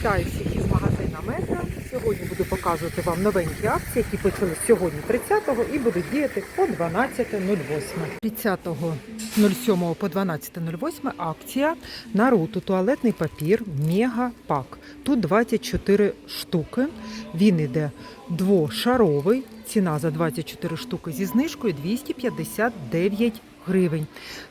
Вітаю всіх із магазина Метро. Сьогодні буду показувати вам новенькі акції, які почали сьогодні 30-го і будуть діяти по 12.08. 30.07 по 12.08 акція Наруто туалетний папір Мега Пак. Тут 24 штуки. Він іде двошаровий. Ціна за 24 штуки зі знижкою 259 гривень.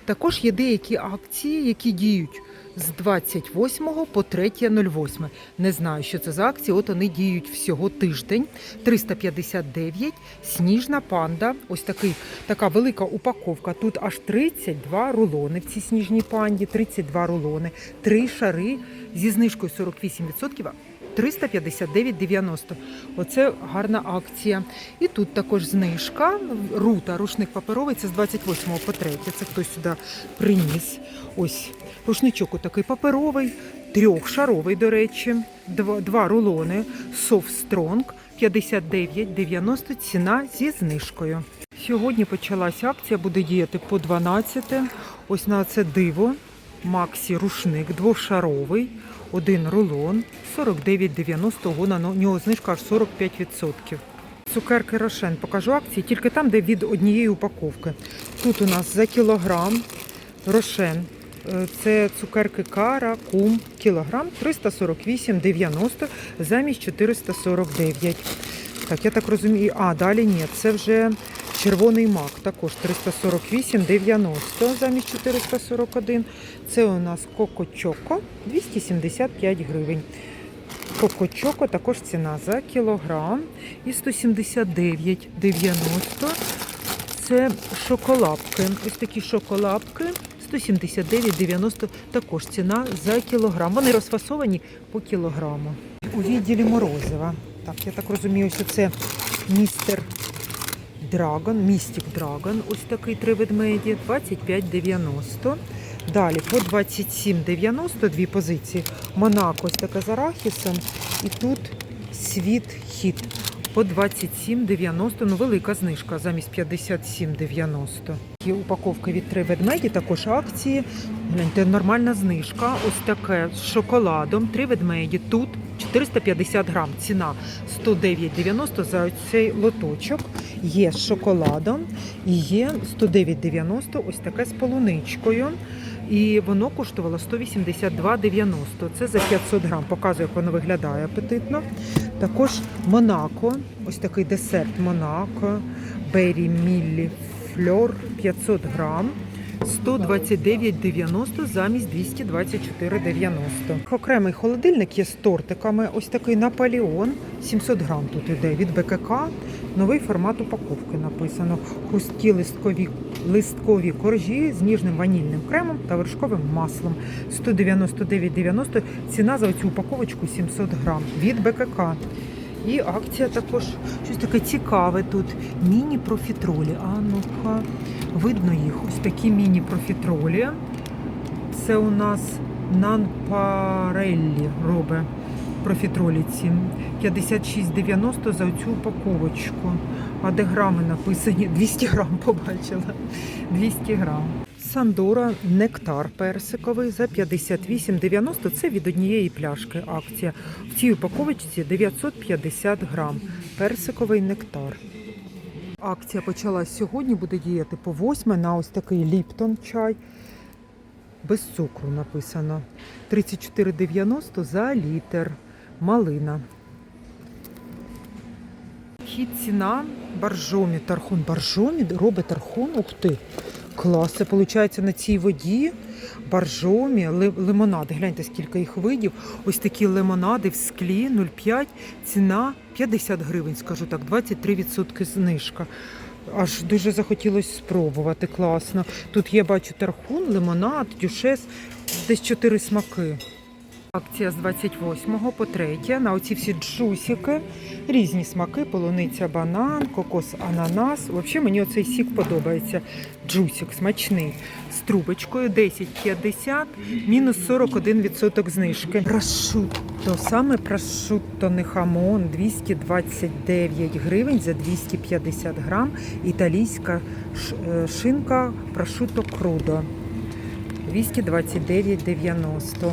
Також є деякі акції, які діють з 28 по 3.08. Не знаю, що це за акції. От вони діють всього тиждень. 359, сніжна панда. Ось такий, така велика упаковка. Тут аж 32 рулони в цій сніжній панді, 32 рулони, три шари зі знижкою 48%. 359,90. Оце гарна акція. І тут також знижка. Рута, рушник паперовий, це з 28 по 3. Це хтось сюди приніс. Ось рушничок отакий паперовий, трьохшаровий, до речі, два, два рулони, Soft Strong, 59,90 ціна зі знижкою. Сьогодні почалася акція, буде діяти по 12. Ось на це диво. Максі рушник двошаровий, один рулон, 49,90, на нього знижка аж 45%. Цукерки Рошен покажу акції тільки там, де від однієї упаковки. Тут у нас за кілограм Рошен. Е, Це цукерки Кара, Кум, кілограм 348,90 замість 449. Так, я так розумію. А, далі ні, це вже червоний мак, також 348,90 замість 441. Це у нас Коко Чоко 275 гривень. Коко Чоко також ціна за кілограм і 179,90. Це шоколадки. Ось такі шоколадки 179,90 також ціна за кілограм. Вони розфасовані по кілограму. У відділі морозива. Так, я так розумію, що це містер Драгон, Містік Драгон, ось такий три ведмеді, 25,90. Далі по 27,90 дві позиції. Монако ось таке з арахісом. І тут світ хіт по 27,90. Ну, велика знижка замість 57,90. Є упаковка від три ведмеді, також акції. Гляньте, нормальна знижка. Ось таке з шоколадом. Три ведмеді. Тут 450 грам. Ціна 109,90 за цей лоточок. Є з шоколадом і є 109,90 ось таке з полуничкою. І воно коштувало 182,90. Це за 500 грам. Показую, як воно виглядає апетитно. Також Монако, ось такий десерт Монако, Бері Міллі Фльор 500 грам. 129,90 замість 224,90. Окремий холодильник є з тортиками. Ось такий Наполеон. 700 грам тут іде від БКК. Новий формат упаковки написано. Хрусткі листкові, листкові коржі з ніжним ванільним кремом та вершковим маслом. 199,90. Ціна за цю упаковочку 700 грам від БКК. І акція також щось таке цікаве тут. Міні-профітролі. А ну-ка, видно їх. Ось такі міні-профітролі. Це у нас Нанпареллі робить профітролі ці. 56,90 за цю упаковочку. А де грами написані? 200 грам побачила. 200 грам. Сандора нектар персиковий за 58,90. Це від однієї пляшки акція. В цій упаковочці 950 грам. Персиковий нектар. Акція почалась сьогодні, буде діяти по 8 на ось такий Ліптон чай. Без цукру написано. 34,90 за літр. Малина. Хід ціна баржомі, тархун. Баржомі робить тархун. Ух ти. Клас. Це виходить на цій воді. Баржомі, лимонади. Гляньте, скільки їх видів. Ось такі лимонади в склі 0,5. Ціна 50 гривень, скажу так, 23% знижка. Аж дуже захотілося спробувати. Класно. Тут є, бачу, тархун, лимонад, дюшес, десь 4 смаки. Акція з 28 по 3 на оці всі джусики, різні смаки, полуниця, банан, кокос, ананас. Взагалі мені оцей сік подобається. Джусик смачний. З трубочкою 10,50, мінус 41% знижки. Прошутто, саме прошутто не хамон, 229 гривень за 250 грам. Італійська е, шинка прошутто крудо. 229,90.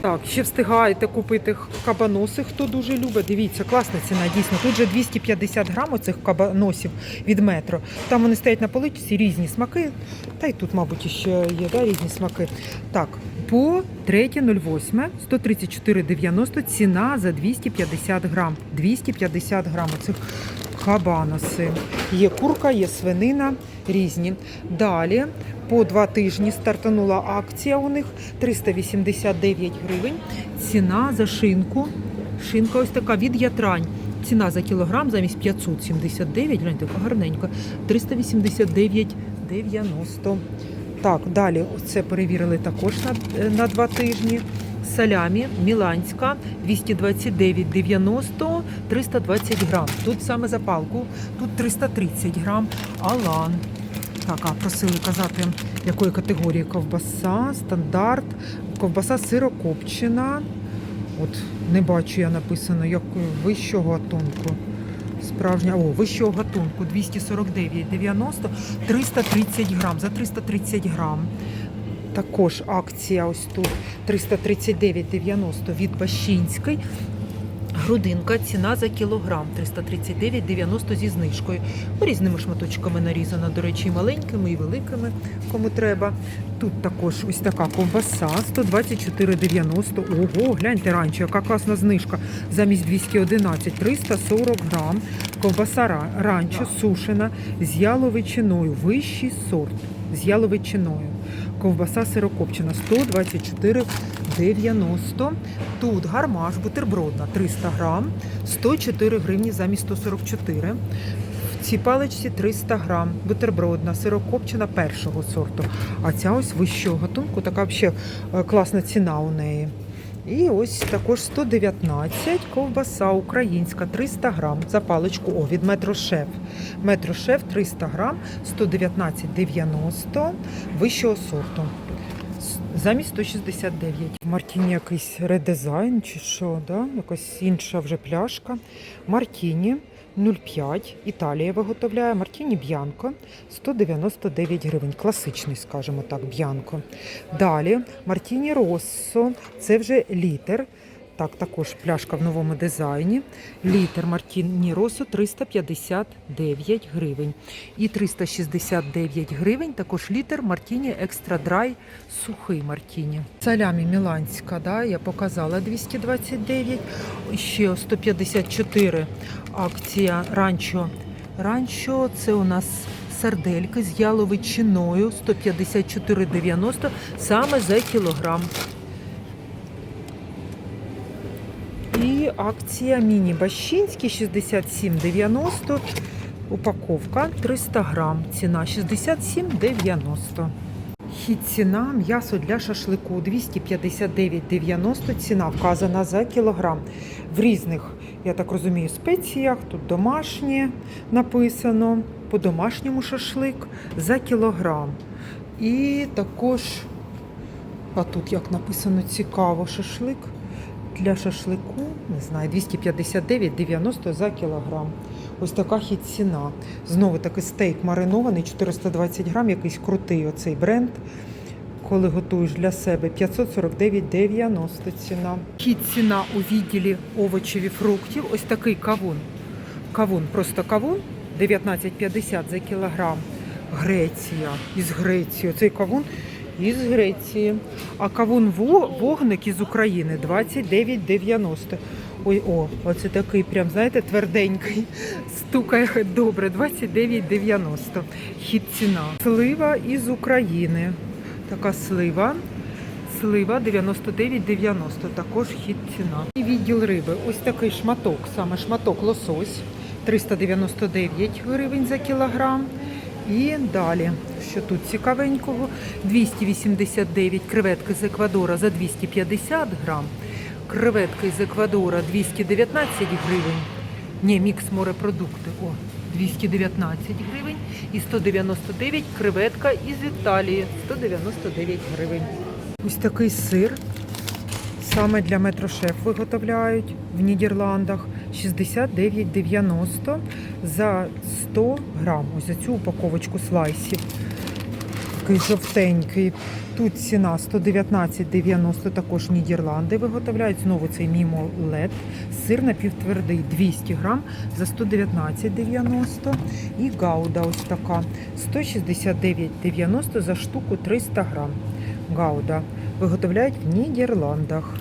Так, ще встигаєте купити кабаноси, хто дуже любить. Дивіться, класна ціна, дійсно. Тут же 250 грам оцих кабаносів від метро. Там вони стоять на поличці, різні смаки. Та й тут, мабуть, ще є да, різні смаки. Так, по 3,08, 134,90 ціна за 250 грам. 250 грам оцих кабаноси. Є курка, є свинина, різні. Далі по два тижні стартанула акція у них 389 гривень. Ціна за шинку. Шинка ось така від ятрань. Ціна за кілограм замість 579, гляньте, гарненька, 389,90. Так, далі це перевірили також на, на два тижні. Салямі Міланська 229,90, 320 грам. Тут саме за палку, тут 330 грам. Алан. Так, а просили казати, якої категорії ковбаса, стандарт, ковбаса сирокопчена. От не бачу я написано, як вищого гатунку. Справжня, о, вищого гатунку 249,90, 330 грам. За 330 грам. Також акція ось тут 339,90 від Бащинської. Грудинка, ціна за кілограм 339,90 зі знижкою. Різними шматочками нарізана, до речі, маленькими, і великими, кому треба. Тут також ось така ковбаса 124,90. Ого, гляньте раніше, яка класна знижка. Замість 211 340 грам. Ковбаса ранчо сушена з яловичиною. Вищий сорт з яловичиною. Ковбаса сирокопчена 124,90. Тут гармаш бутербродна 300 грам, 104 гривні замість 144. В цій паличці 300 грам, бутербродна, сирокопчена першого сорту. А ця ось вищого гатунку, така взагалі е, класна ціна у неї. І ось також 119 ковбаса українська 300 грам за паличку О, від Метрошеф. Метрошеф 300 грам 119,90 вищого сорту. Замість 169. В Мартіні якийсь редизайн чи що, да? якась інша вже пляшка. Мартіні 0,5. Італія виготовляє. Мартіні Б'янко 199 гривень. Класичний, скажімо так, Б'янко. Далі Мартіні Россо. Це вже літр. Так, також пляшка в новому дизайні. Літр Мартіні Росо 359 гривень. І 369 гривень також літр Мартіні Екстра Драй сухий Мартіні. Салямі Міланська, да, я показала 229. Ще 154 акція ранчо. Ранчо це у нас сардельки з яловичиною 154,90 саме за кілограм. Акція міні Бащинський 67,90. Упаковка 300 грам. Ціна 67,90. Хід ціна м'ясо для шашлику 259,90. Ціна вказана за кілограм. В різних, я так розумію, спеціях. Тут домашнє написано. По домашньому шашлик за кілограм. І також, а тут як написано цікаво, шашлик для шашлику, не знаю, 259,90 за кілограм. Ось така хід ціна. Знову таки стейк маринований, 420 грам, якийсь крутий оцей бренд. Коли готуєш для себе 549,90 ціна. Хід ціна у відділі овочів і фруктів. Ось такий кавун. Кавун, просто кавун 19,50 за кілограм. Греція із Греції. Оцей кавун із Греції. А кавун во- вогник із України 29,90. Ой, о, оце такий прям, знаєте, тверденький. Стукає добре, 29,90. Хід ціна. Слива із України. Така слива. Слива 99,90. Також хід ціна. І відділ риби. Ось такий шматок, саме шматок лосось. 399 гривень за кілограм. І далі, що тут цікавенького, 289 креветки з Еквадора за 250 грам. Креветки з Еквадора 219 гривень. Ні, мікс морепродукти. О, 219 гривень. І 199 креветка із Італії. 199 гривень. Ось такий сир. Саме для метрошеф виготовляють в Нідерландах 69,90 за 100 грам. Ось за цю упаковочку слайсів. такий жовтенький. Тут ціна 119,90, також Нідерланди виготовляють. Знову цей мімо лед. Сир напівтвердий 200 грам за 119,90. І гауда ось така 169,90 за штуку 300 грам. Гауда виготовляють в Нідерландах.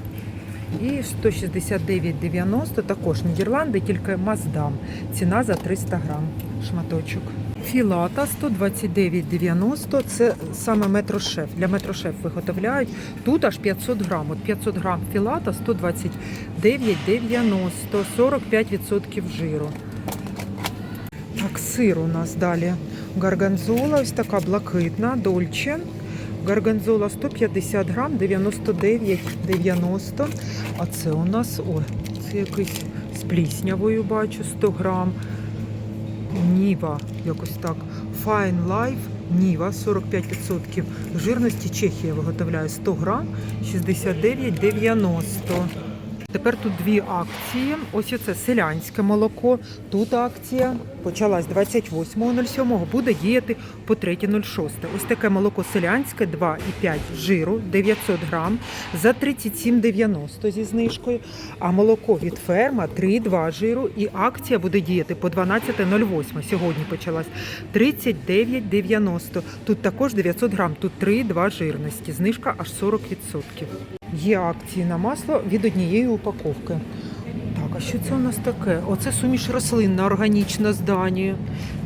І 169,90 також Нідерланди, тільки Маздам. Ціна за 300 грам шматочок. Філата 129,90 це саме метрошеф. Для метрошеф виготовляють. Тут аж 500 грам. От 500 грам філата 129,90, 45% жиру. Так, сир у нас далі. Гарганзола, ось така блакитна, дольче. Гарганзола 150 грам, 99,90. А це у нас, ой, це якийсь з пліснявою бачу, 100 грам. Ніва, якось так. Fine Life, Ніва, 45% жирності. Чехія виготовляє 100 грам, 69,90. Тепер тут дві акції. Ось оце селянське молоко. Тут акція почалась 28.07, буде діяти по 3.06. Ось таке молоко селянське 2,5 жиру, 900 грам за 37,90 зі знижкою. А молоко від ферма 3,2 жиру. І акція буде діяти по 12.08. Сьогодні почалась 39,90. Тут також 900 грам, тут 3,2 жирності. Знижка аж 40%. Є акції на масло від однієї упаковки. Так, а що це у нас таке? Оце суміш рослинна, органічна з Данії.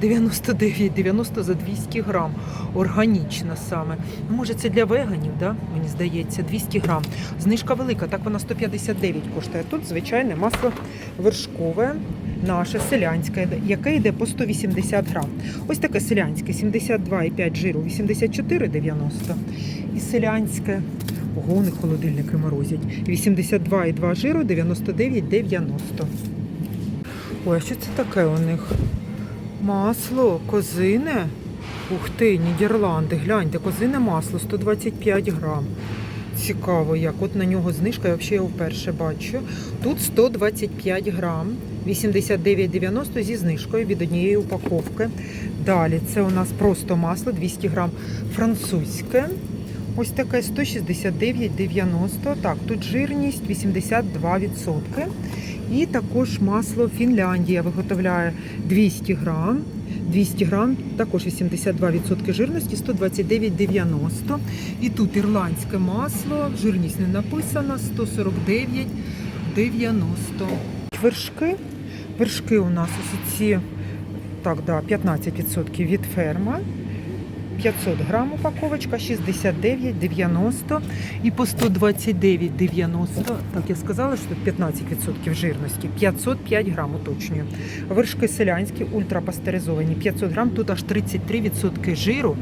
99,90 за 200 грам. Органічна саме. Ну, може, це для веганів, да? мені здається, 200 грам. Знижка велика, так вона 159 коштує. Тут звичайне масло вершкове, наше селянське, яке йде по 180 грам. Ось таке селянське, 72,5 жиру, 84,90. І селянське Гони холодильники морозять. 82,2 жиру, 99,90. Ой, а що це таке у них? Масло, козине. Ух ти, Нідерланди. Гляньте, козине масло 125 грам. Цікаво, як. От на нього знижка, я взагалі його вперше бачу. Тут 125 грам, 89,90 зі знижкою від однієї упаковки. Далі це у нас просто масло 200 грам французьке. Ось таке 169,90. Так, тут жирність 82%. І також масло Фінляндія виготовляє 200 грам. 200 грам, також 82% жирності, 129,90. І тут ірландське масло, жирність не написана, 149,90. Вершки. Вершки у нас ось ці, так, да, 15% від ферма. 500 грам упаковочка, 69,90 і по 129,90. Так, я сказала, що 15% жирності. 505 грам уточнюю. Вершки селянські, ультрапастеризовані, 500 грам, тут аж 33% жиру,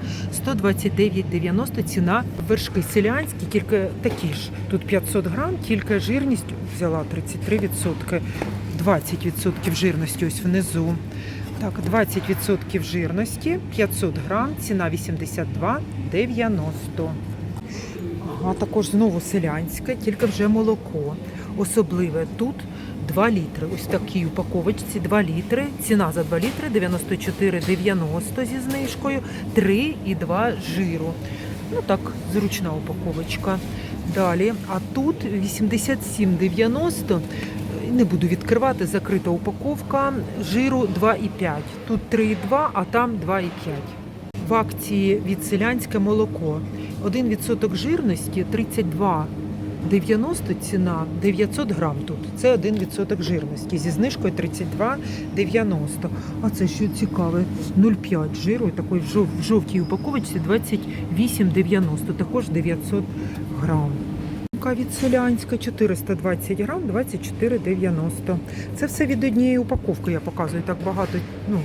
129,90 ціна. Вершки селянські, тільки такі ж. Тут 500 грам, тільки жирність взяла 33%, 20% жирності ось внизу. Так, 20% жирності, 500 грам, ціна 82,90. Ага, також знову селянське, тільки вже молоко. Особливе тут 2 літри. Ось такій упаковочці 2 літри. Ціна за 2 літри 94,90 зі знижкою, 3,2 жиру. Ну так, зручна упаковочка. Далі, а тут 87,90. Не буду відкривати, закрита упаковка. Жиру 2,5. Тут 3,2, а там 2,5. В акції від селянське молоко. 1% жирності 32,90 ціна, 900 грам тут. Це 1% жирності. Зі знижкою 32,90. А це що цікаве, 0,5 жиру, такої в жов- в жовтій упаковочці 28,90, також 900 грам. Мука від селянська 420 грам, 24,90. Це все від однієї упаковки, я показую. Так багато ну,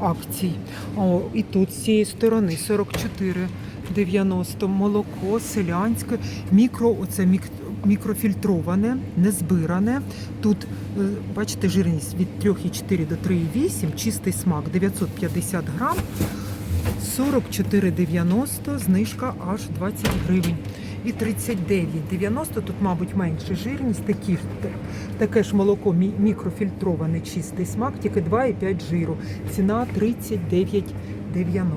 акцій. О, і тут з цієї сторони 44,90. Молоко селянське, мікро, оце мік, мікрофільтроване, незбиране. Тут, е, бачите, жирність від 3,4 до 3,8, чистий смак 950 грам. 44,90, знижка аж 20 гривень. І 39,90, тут, мабуть, менше жирність, такі, таке ж молоко мікрофільтроване, чистий смак, тільки 2,5 жиру. Ціна 39,90.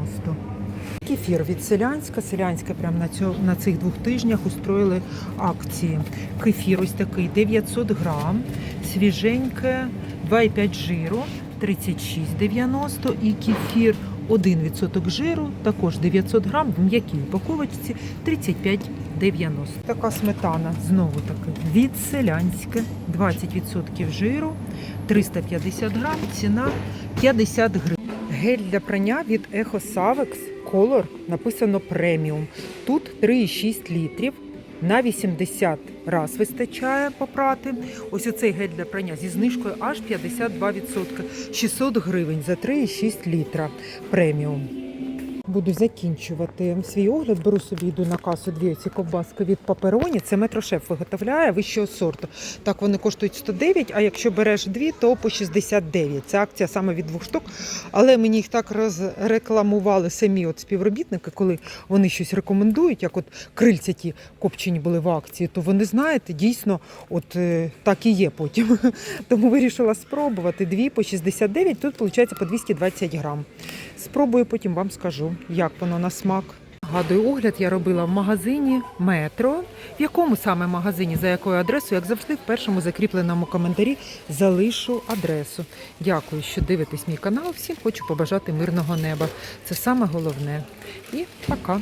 Кефір від Селянська. Селянська прямо на, цьо, на цих двох тижнях устроїли акції. Кефір ось такий 900 грам, свіженьке, 2,5 жиру, 36,90 і кефір 1% жиру, також 900 грам в м'якій упаковочці 35,90. Така сметана знову таки від Селянське, 20% жиру, 350 грам, ціна 50 гривень. Гель для прання від Echo Savex Color написано преміум. Тут 3,6 літрів. На 80 раз вистачає попрати. Ось оцей гель для прання зі знижкою аж 52%. 600 гривень за 3,6 літра преміум. Буду закінчувати свій огляд. Беру собі йду на касу дві ці ковбаски від папероні. Це метрошеф виготовляє вищого сорту. Так вони коштують 109, а якщо береш дві, то по 69. Це акція саме від двох штук. Але мені їх так розрекламували самі от співробітники, коли вони щось рекомендують, як от крильця ті копчені були в акції, то вони знаєте, дійсно, от е, так і є потім. Тому вирішила спробувати дві по 69, тут виходить по 220 грам. Спробую, потім вам скажу, як воно на смак. Гадую, огляд я робила в магазині Метро. В якому саме магазині, за якою адресою, як завжди, в першому закріпленому коментарі залишу адресу. Дякую, що дивитесь мій канал. Всім хочу побажати мирного неба. Це саме головне. І пока.